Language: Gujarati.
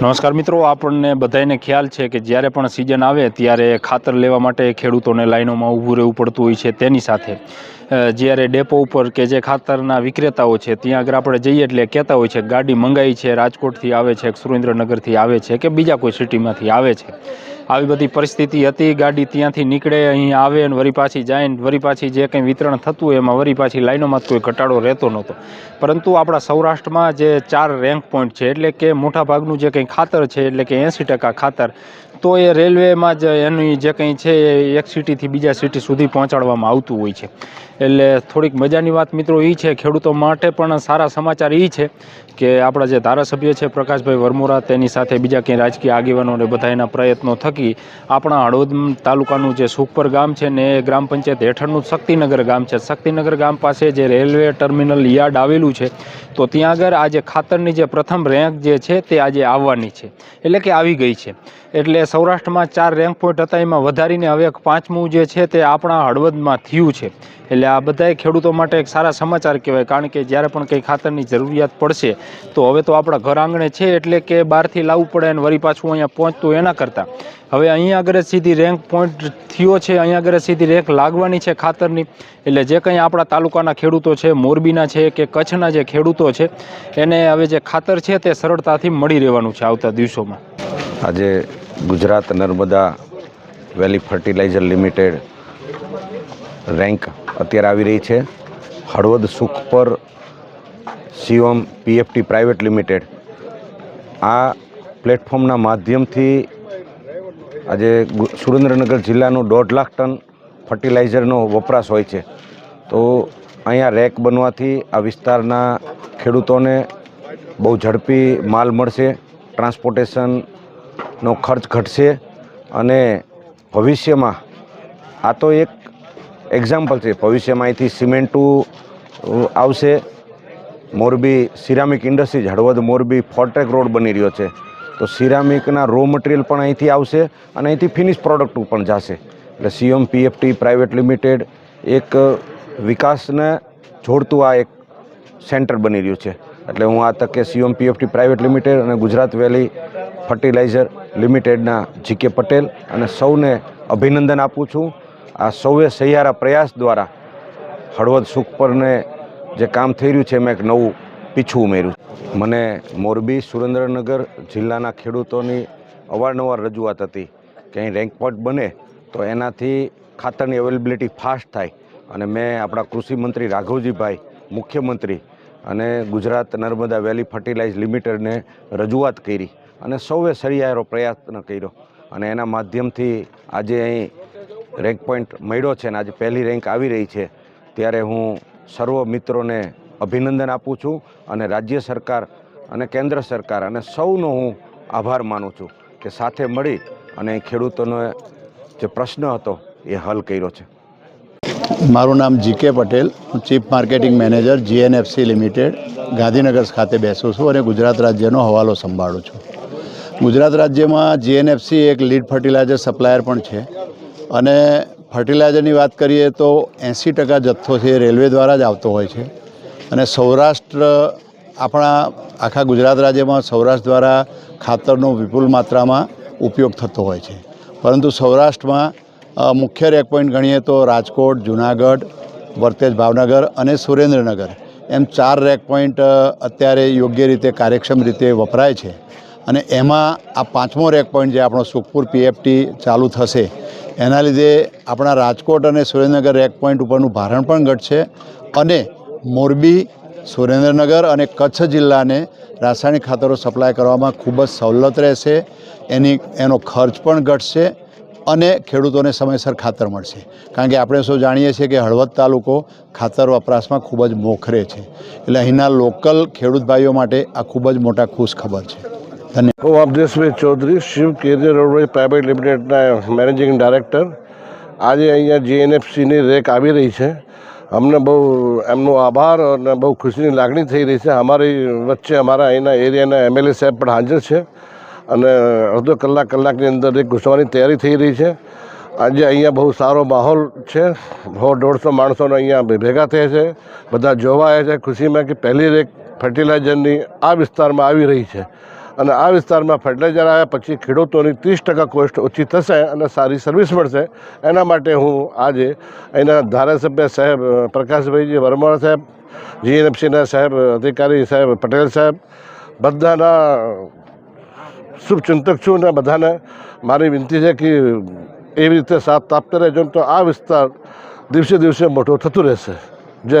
નમસ્કાર મિત્રો, આપણને બધાને ખ્યાલ છે કે જ્યારે પણ સિઝન આવે ત્યારે ખાતર લેવા માટે ખેડૂતોને લાઈનોમાં ઊભું રહેવું પડતું હોય છે તેની સાથે. જ્યારે ડેપો ઉપર કે જે ખાતરના વિક્રેતાઓ છે, ત્યાં આગળ આપણે જઈએ એટલે કહેતા હોય છે, ગાડી મંગાવી છે, રાજકોટથી આવે છે, સુરેન્દ્રનગરથી આવે છે કે બીજા કોઈ સિટીમાંથી આવે છે. આવી બધી પરિસ્થિતિ હતી. ગાડી ત્યાંથી નીકળે, અહીં આવે અને વરી પાછી જાય ને વરી પાછી જે કંઈ વિતરણ થતું એમાં વરી પાછી લાઈનોમાં કોઈ ઘટાડો રહેતો નહોતો. પરંતુ આપણા સૌરાષ્ટ્રમાં જે ચાર રેન્ક પોઈન્ટ છે, એટલે કે મોટા ભાગનું જે કંઈ ખાતર છે, એટલે કે એંસી ખાતર તો એ રેલવેમાં જ એની જે કંઈ છે એ એક સિટીથી બીજા સિટી સુધી પહોંચાડવામાં આવતું હોય છે. એટલે થોડીક મજાની વાત મિત્રો એ છે, ખેડૂતો માટે પણ સારા સમાચાર એ છે કે આપણા જે ધારાસભ્ય છે પ્રકાશભાઈ વરમોરા તેની સાથે બીજા કંઈ રાજકીય આગેવાનો ને બધા એના પ્રયત્નો થકી આપણા હળવદ તાલુકાનું જે સુખપર ગામ છે ને એ ગ્રામ પંચાયત હેઠળનું શક્તિનગર ગામ છે. શક્તિનગર ગામ પાસે જે રેલવે ટર્મિનલ યાર્ડ આવેલું છે, તો ત્યાં આગળ આજે ખાતરની જે પ્રથમ રેન્ક જે છે તે આજે આવવાની છે. એટલે કે આવી ગઈ છે. એટલે સૌરાષ્ટ્રમાં ચાર રેન્ક પોઈન્ટ હતા. એમાં વધારીને હવે એક પાંચમું જે છે તે આપણા હળવદમાં થયું છે. એટલે આ બધાય ખેડૂતો માટે એક સારા સમાચાર કહેવાય. કારણ કે જ્યારે પણ કંઈ ખાતરની જરૂરિયાત પડશે, તો હવે તો આપણા ઘર આંગણે છે એટલે કે બહારથી લાવવું પડે અને વળી પાછું અહીંયા પહોંચતું એના કરતાં. હવે અહીંયા આગળ સીધી રેન્ક પોઈન્ટ થયો છે. અહીંયા આગળ સીધી રેન્ક લાગવાની છે ખાતરની. એટલે જે કંઈ આપણા તાલુકાના ખેડૂતો છે, મોરબીના છે કે કચ્છના જે ખેડૂતો છે, એને હવે જે ખાતર છે તે સરળતાથી મળી રહેવાનું છે આવતા દિવસોમાં. આજે Gujarat Narmada valley fertiliser limited rank અત્યારે આવી રહી છે. હળવદ સુખ પર શિવમ પીએફટી પ્રાઇવેટ લિમિટેડ. આ પ્લેટફોર્મના માધ્યમથી આજે સુરેન્દ્રનગર જિલ્લાનું દોઢ લાખ ટન ફર્ટિલાઇઝરનો વપરાશ હોય છે. તો અહીંયા રેક બનવાથી આ વિસ્તારના ખેડૂતોને બહુ ઝડપી માલ મળશે. ટ્રાન્સપોર્ટેશનનો ખર્ચ ઘટશે અને ભવિષ્યમાં આ તો એક એક્ઝામ્પલ છે. ભવિષ્યમાં અહીંથી સિમેન્ટું આવશે. મોરબી સિરામિક ઇન્ડસ્ટ્રીઝ, હળવદ મોરબી ફોર્ટેક રોડ બની રહ્યો છે. તો સિરામિકના રો મટીરિયલ પણ અહીંથી આવશે અને અહીંથી ફિનિશ પ્રોડક્ટ પણ જશે. એટલે સીએમ પીએફટી પ્રાઇવેટ લિમિટેડ એક વિકાસને જોડતું આ એક સેન્ટર બની રહ્યું છે. એટલે હું આ તકે સીઓમ પીએફટી પ્રાઇવેટ લિમિટેડ અને ગુજરાત વેલી ફર્ટિલાઇઝર લિમિટેડના જીકે પટેલ અને સૌને અભિનંદન આપું છું. આ સૌએ સહિયારા પ્રયાસ દ્વારા હળવદ સુખ પરને જે કામ થઈ રહ્યું છે એમાં એક નવું પીછું ઉમેર્યું મને મોરબી સુરેન્દ્રનગર જિલ્લાના ખેડૂતોની અવારનવાર રજૂઆત હતી કે અહીં રેન્ક બને તો એનાથી ખાતરની અવેલેબિલિટી ફાસ્ટ થાય. અને મેં આપણા કૃષિ મંત્રી રાઘવજીભાઈ, મુખ્યમંત્રી અને ગુજરાત નર્મદા વેલી ફર્ટિલાઇઝ લિમિટેડને રજૂઆત કરી અને સૌએ સરિયારો પ્રયત્ન કર્યો. અને એના માધ્યમથી આજે અહીં રેન્ક પોઈન્ટ મળ્યો છે અને આજે પહેલી રેન્ક આવી રહી છે. ત્યારે હું સર્વ મિત્રોને અભિનંદન આપું છું અને રાજ્ય સરકાર અને કેન્દ્ર સરકાર અને સૌનો હું આભાર માનું છું કે સાથે મળી અને ખેડૂતોનો જે પ્રશ્ન હતો એ હલ કર્યો છે. મારું નામ જીકે પટેલ. હું chief marketing manager GNFC limited Gandhinagar ખાતે બેસું છું અને ગુજરાત રાજ્યનો હવાલો સંભાળું છું. ગુજરાત રાજ્યમાં જીએનએફસી એક લીડ ફર્ટિલાઇઝર સપ્લાયર પણ છે. અને ફર્ટિલાઇઝરની વાત કરીએ તો એંસી ટકા જથ્થો છે રેલવે દ્વારા જ આવતો હોય છે. અને સૌરાષ્ટ્ર આપણા આખા ગુજરાત રાજ્યમાં સૌરાષ્ટ્ર દ્વારા ખાતરનો વિપુલ માત્રામાં ઉપયોગ થતો હોય છે. પરંતુ સૌરાષ્ટ્રમાં મુખ્ય રેક પોઈન્ટ ગણીએ તો રાજકોટ, જુનાગઢ, વર્તેજ ભાવનગર અને સુરેન્દ્રનગર. એમ ચાર રેક પોઈન્ટ અત્યારે યોગ્ય રીતે કાર્યક્ષમ રીતે વપરાય છે. અને એમાં આ પાંચમો રેક પોઈન્ટ જે આપણો સુખપુર પીએફટી ચાલુ થશે, એના લીધે આપણા રાજકોટ અને સુરેન્દ્રનગર રેક પોઈન્ટ ઉપરનું ભારણ પણ ઘટશે અને મોરબી, સુરેન્દ્રનગર અને કચ્છ જિલ્લાને રાસાયણિક ખાતરો સપ્લાય કરવામાં ખૂબ જ સવલત રહેશે. એની, એનો ખર્ચ પણ ઘટશે અને ખેડૂતોને સમયસર ખાતર મળશે. કારણ કે આપણે સૌ જાણીએ છીએ કે હળવદ તાલુકો ખાતર વપરાશમાં ખૂબ જ મોખરે છે. એટલે અહીંના લોકલ ખેડૂત ભાઈઓ માટે આ ખૂબ જ મોટા ખુશ ખબર છે. ધન્યવાદ. હું Avdheshbhai Chaudhari, Shiv carrier roadways private લિમિટેડના મેનેજિંગ ડાયરેક્ટર. આજે અહીંયા જીએનએફસીની રેક આવી રહી છે. અમને બહુ, એમનો આભાર અને બહુ ખુશીની લાગણી થઈ રહી છે. અમારી વચ્ચે અમારા અહીંના એરિયાના એમએલએ સાહેબ પણ હાજર છે. અને અડધો કલાક કલાકની અંદર એક ઘૂસવાની તૈયારી થઈ રહી છે. આજે અહીંયા બહુ સારો માહોલ છે. સો દોઢસો માણસોને અહીંયા ભેગા થયા છે. બધા જોવા આવ્યા છે ખુશીમાં કે પહેલી રેક ફર્ટિલાઇઝરની આ વિસ્તારમાં આવી રહી છે. અને આ વિસ્તારમાં ફર્ટિલાઇઝર આવ્યા પછી ખેડૂતોની ત્રીસ ટકા કોસ્ટ ઓછી થશે અને સારી સર્વિસ મળશે. એના માટે હું આજે અહીંના ધારાસભ્ય સાહેબ પ્રકાશભાઈજી વર્મા સાહેબ, જીએનએફસીના સાહેબ, અધિકારી સાહેબ પટેલ સાહેબ, બધાના શુભચિંતક છું અને બધાને મારી વિનંતી છે કે એવી રીતે સાથ આપતા રહેજો તો આ વિસ્તાર દિવસે દિવસે મોટો થતું રહેશે.